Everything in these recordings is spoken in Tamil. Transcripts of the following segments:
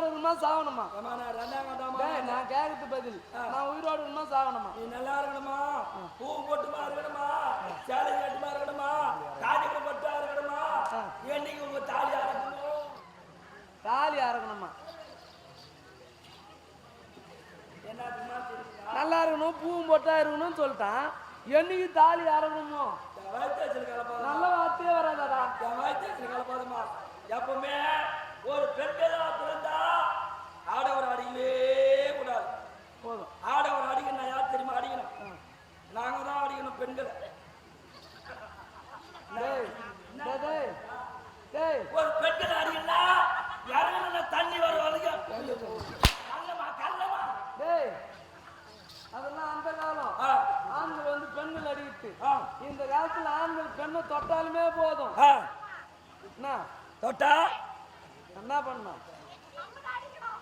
உயிரோடு இருக்கணுமா சாகணுமா நான் கேட்கறது பதில். நான் உயிரோடு இருக்கணுமா சாகணுமா? நீ நல்லா இருக்கணுமா? பூ போட்டுமா இருக்கணுமா? சேலை கட்டுமா இருக்கணுமா? காஞ்சிபுரம் பட்டா இருக்கணுமா? என்னைக்கு உங்க தாலி அறக்கணும்? தாலி அறக்கணுமா? நல்லா இருக்கணும் பூவும் பொட்டா இருக்கணும்னு சொல்லிட்டான். என்னைக்கு தாலி அறக்கணுமோ? நல்ல வார்த்தையே வராதடா. எப்பவுமே ஒரு பெண்களா பிறந்தா ஆடவர் அடிக்கவே கூடாது போதும் ஆடவர் அடிக்கணும் நான் யார் தெரியுமா அடிக்கணும் நாங்க தான் அடிக்கணும் பெண்களை டேய் டேய், டேய் டேய் ஒரு பெண்களை அடிக்கணும் இறங்கணும்னா தண்ணி வர வரைக்கும் கல்லமா கல்லமா டேய் அதெல்லாம் அந்த காலம் ஆ, ஆண்கள் வந்து ஆ, இந்த காலத்துல ஆண்கள் பெண்ணை தொட்டாலுமே போதும். என்ன? தொட்டா? என்ன பண்ணோம்?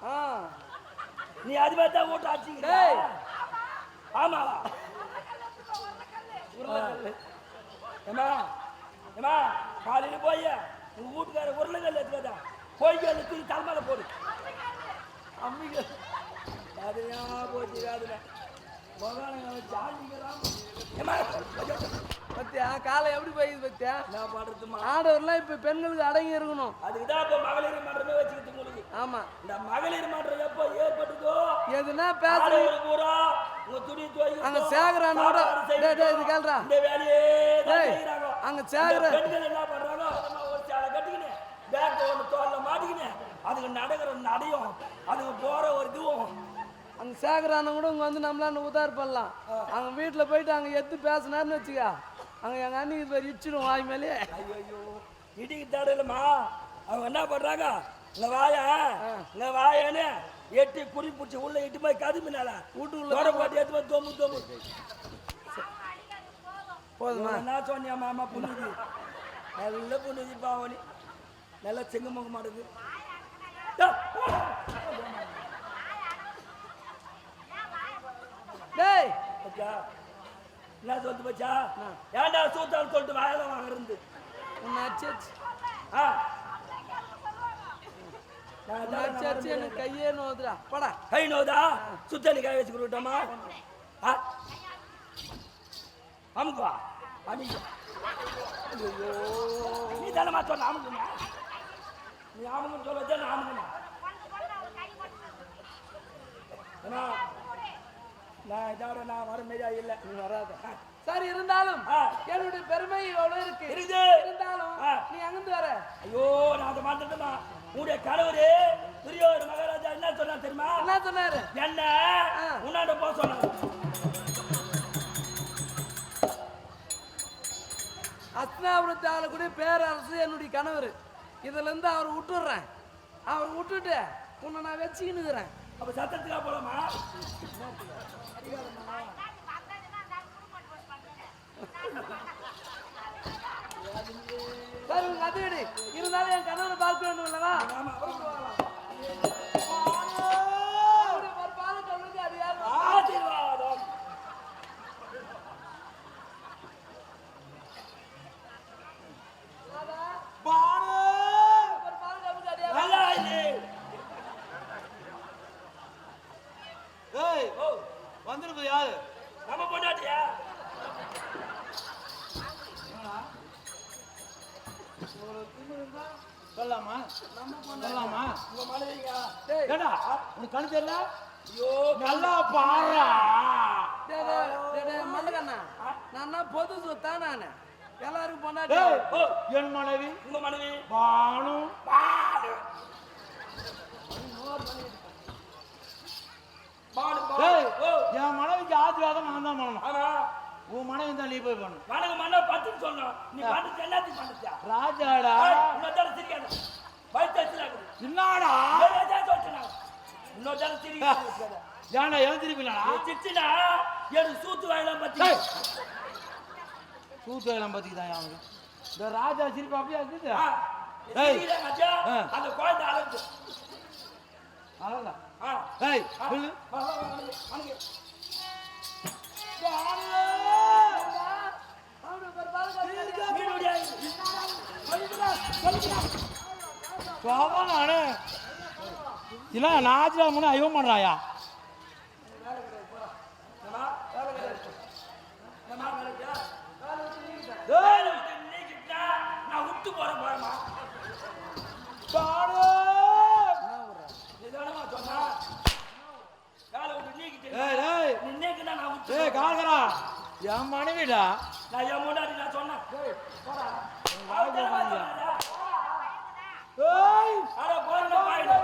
ஆ. நீ அது தான் ஓட்டு டேய். ஆமா. ஏமா ஏமா காலையில போய் உங்க வீட்டுக்கார உருளைக்கல் எடுத்துக்காதா போய் அந்த தூக்கி தலைமையில போடு. அம்மிகள் அதுலயா போச்சு பகவானுங்க ஜாலிக்கிறான் ஏமா பத்தியா காலை எப்படி போயிது பத்தியா? என்ன பண்றதுமா ஆடவர்லாம் இப்ப பெண்களுக்கு அடங்கி இருக்கணும். அதுக்கு தான் இப்போ மகளிர் மன்றமே வச்சுக்கிட்டு உங்களுக்கு. ஆமா. இந்த மகளிர் மன்றம் எப்போ ஏற்பட்டுதோ? எதுனா பேச. ஆடவர் பூரா உங்க துணி துவைக்கிறதோ, அங்க சேகரானோட- டேய், டேய், இது கேளுடா. இந்த வேலையே டேய். அங்க இந்த சேகர- பெண்கள் என்ன பண்றாங்க? ஒரு சேலை கட்டிக்கினு பேக் ஒன்று தோல்ல மாட்டிக்கினு அதுக்கு நடக்கிற நடையும் அதுக்கு போற ஒரு இதுவும் அங்க சேகரான கூட இங்க வந்து நம்மளால உதார் பண்ணலாம். அங்க வீட்டுல போயிட்டு அங்க எத்து பேசினாருன்னு வச்சுக்க அங்க எங்க அண்ணிக்கு பேர் இச்சிடும் வாய் மேலே ஐயோ இடிக்கு தடலமா அவங்க என்ன பண்றாங்க? இங்க வாயா இங்க வாயான்னு எட்டி குடி பிடிச்சி உள்ள இட்டு போய் கது பின்னால வீட்டுக்குள்ள போட்டு எடுத்து போய் தொம்பு தொம்பு. போதுமா? என்ன சொன்னியா மாமா புண்ணுது? நல்ல புண்ணுது பாவனி. நல்ல செங்கமுக மாடுது டேய் பச்சா என்ன சொல்லிட்டு பச்சா? ஏன்டா சூத்தான்னு சொல்லிட்டு வாயில அச்சு எனக்கு கையே நோதுடா படா. கை நோதா சுத்தண்ணி காய வச்சு கொடுக்கட்டாமா? அமுக்குவா அமிங்க ஐயோ. நீ தானே சொன்ன அமுக்குமா? நீ அமுக்குன்னு சொல்ல நான் அமுக்குமா ஏன்னா நான் இதோட நான் வர மாதிரியா இல்லை. நீ வராத. சரி இருந்தாலும். என்னுடைய பெருமை எவ்வளவு இருக்கு. இருக்குது. இருந்தாலும். நீ அங்கிருந்து வர. ஐயோ நான் அதை மாட்டேமா உன்னுடைய கணவரு துரியோட மகாராஜா என்ன சொன்னா தெரியுமா? என்ன சொன்னாரு? என்ன. உன்னாண்ட போக சொன்னாரு. அஸ்னாபுரத்து ஆளக்கூடிய பேரரசு என்னுடைய கணவர். இதுல இருந்து அவர் விட்டுடுறேன். அவர் விட்டுட்டு உன்னை நான் வச்சுக்கினுக்கிறேன் அப்ப சத்தத்துக்கா போலாமா? இருந்தாலும் என் கணவரை பார்க்க வேண்டும் அல்லவா ஆமா அவருடைய பொறுப்பான சொல்லுங்க அது யார் ஆசீர்வாதம் பொறுப்பான சொல்லுங்க அது யார் நல்லா இல்லை ஏய் ஓ வந்திருப்பது யாரு? நம்ம பொண்டாட்டியா? மனைவிங்க டேய், ஏடா உனக்கு கணு தெரியல? ஐயோ நல்லா பாரா மல்லக்கண்ணா நான் பொது சொத்தா நானு. எல்லாருக்கும் பொண்டாட்டி. என் மனைவி உங்க மனைவி. பானு. என் மனைவிக்கு ஆசீர்வாதம் நான் தான் பண்ணணும். உன் மனைவி தான் நீ போய் பண்ணணும். வணங்க மண்ண பத்துன்னு சொன்னோம் நீ பத்து எல்லாத்தையும் பண்ணிட்டியா ராஜாடா. இன்னொரு சிரிக்காத. வயிற்று என்னடா? இன்னொரு தடவை சிரிக்காத. ஏன்டா எழுந்திருப்பீங்களா? சிரிச்சுனா எனக்கு சூத்து வாங்கலாம் பத்தி. சூத்து எல்லாம் பத்தி தான் அவனுக்கு இந்த ராஜா சிரிப்பு அப்படியே இருக்குது. அந்த குழந்தை அழகு அழகா ஏய் சொல்லு வா, வா, வா, வணங்கு, வணங்கு. அவருடைய பொறுப்பான சொல்லுங்க மீனுடைய போவா நானு இல்லை நான் ஆச்சுடா முன்னே ஐயோ பண்ணுறாயா என்னம்மா? என்னம்மா வேலைக்கா? டேய் வேலை விட்டு நீக்கிட்டா, நான் விட்டு போறேன் போறேம்மா. பாடு நீ தானம்மா சொன்ன? வேலை விட்டு நீக்கிட்டு, டேய் டேய் நீ நீக்கினா நான் போறேன். கால்கரா என் மனைவிடா நான் என் முன்னாடி நான் சொன்னேன். வாங்க. சொன்னாரு. ஏய் அட போறேன் பாயிடு.